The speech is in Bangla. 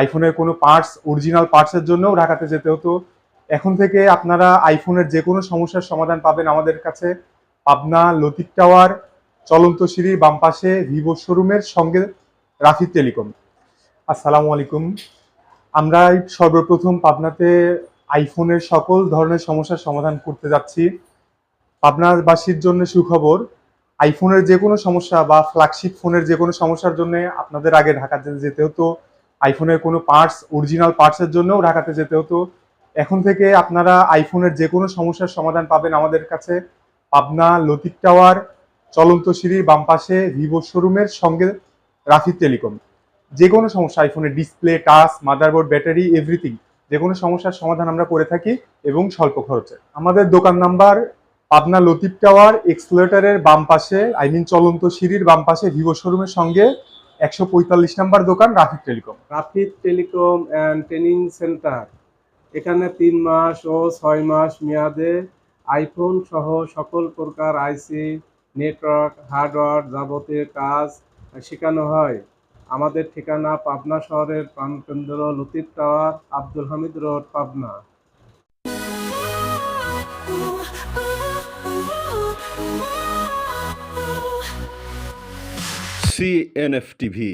আইফোনের কোনো পার্টস অরিজিনাল পার্টসের জন্যও ঢাকাতে যেতে হতো। এখন থেকে আপনারা আইফোনের যে কোনো সমস্যার সমাধান পাবেন আমাদের কাছে। পাবনা লতিক টাওয়ার চলন্ত সিঁড়ির বাম পাশে ভিভো শোরুমের সঙ্গে রাফি টেলিকম আসসালামু আলাইকুম। আমরা সর্বপ্রথম পাবনাতে আইফোনের সকল ধরনের সমস্যার সমাধান করতে যাচ্ছি। পাবনাবাসীর জন্য সুখবর আইফোনের যে কোনো সমস্যা বা ফ্ল্যাগশিপ ফোনের যে কোনো সমস্যার জন্য আপনাদের আগে ঢাকাতে যেতে হতো। আইফোনের কোনো পার্টস অরিজিনাল পার্টসের জন্যও ঢাকাতে যেতে হতো। এখন থেকে আপনারা আইফোনের যে কোনো সমস্যার সমাধান পাবেন আমাদের কাছে। পাবনা লতিক টাওয়ার, চলন্ত সিঁড়ির বাম পাশে ভিভো শোরুমের সঙ্গে রাফি টেলিকম। যে কোনো সমস্যা আইফোনের display touch motherboard battery everything যে কোনো সমস্যার সমাধান আমরা করে থাকি এবং স্বল্প খরচে। আমাদের দোকান নাম্বার পাবনা লতিফ টাওয়ার এক্সলেটারের বাম পাশে আই মিন চলন্ত সিঁড়ির বাম পাশে ভিভো শোরুমের সঙ্গে একশো পঁয়তাল্লিশ নাম্বার দোকান Rafiq telecom. Rafid telecom and training centre এখানে তিন মাস ও ছয় মাস মেয়াদে আইফোন সহ সকল প্রকার আইসি নেটওয়ার্ক হার্ডওয়্যার যাবতীয় কাজ শেখানো হয়। আমাদের ঠিকানা পাবনা শহরের প্রাণকেন্দ্র Latif tower, Abdul Hamid road, Pabna. CNF TV